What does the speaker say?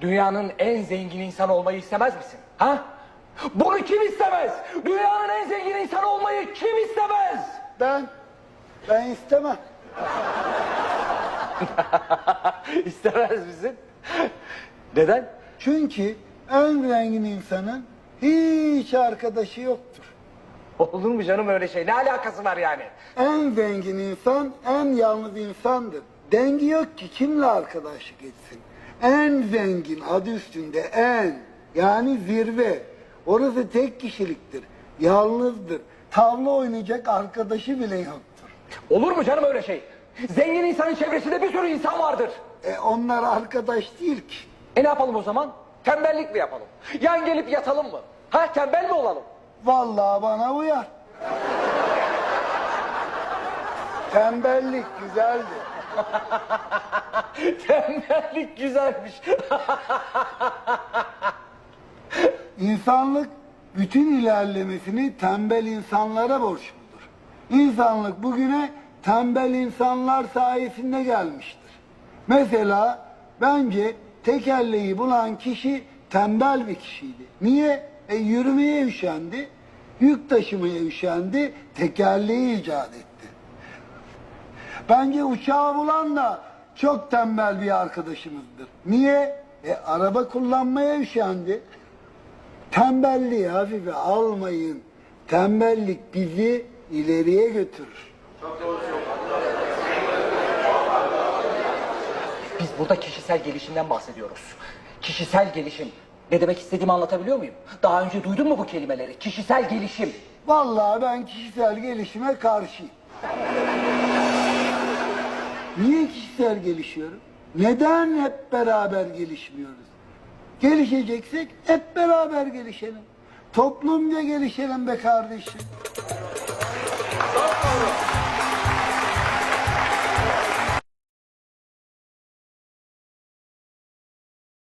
dünyanın en zengin insanı olmayı istemez misin? Ha? Bunu kim istemez? Dünyanın en zengin insanı olmayı kim istemez? Ben, ben istemem. istemez misin? Neden? Çünkü en zengin insanın hiç arkadaşı yoktur. Olur mu canım öyle şey? Ne alakası var yani? En zengin insan en yalnız insandır. Dengi yok ki kimle arkadaşlık etsin. En zengin adı üstünde en yani zirve. Orası tek kişiliktir. Yalnızdır. Tavla oynayacak arkadaşı bile yoktur. Olur mu canım öyle şey? Zengin insanın çevresinde bir sürü insan vardır. E onlar arkadaş değil ki. E ne yapalım o zaman? Tembellik mi yapalım? Yan gelip yatalım mı? Ha tembel mi olalım? Vallahi bana uyar. Tembellik güzeldi. Tembellik güzelmiş. İnsanlık bütün ilerlemesini tembel insanlara borçludur. İnsanlık bugüne tembel insanlar sayesinde gelmiştir. Mesela bence tekerleği bulan kişi tembel bir kişiydi. Niye? E, yürümeye üşendi, yük taşımaya üşendi, tekerleği icat etti. Bence uçağı bulan da çok tembel bir arkadaşımızdır. Niye? E, araba kullanmaya üşendi. Tembelliği hafife almayın. Tembellik bizi ileriye götürür. Biz burada kişisel gelişimden bahsediyoruz. Kişisel gelişim. Ne demek istediğimi anlatabiliyor muyum? Daha önce duydun mu bu kelimeleri? Kişisel gelişim. Vallahi ben kişisel gelişime karşıyım. Niye kişisel gelişiyorum? Neden hep beraber gelişmiyoruz? Gelişeceksek hep beraber gelişelim. Toplumca gelişelim be kardeşim.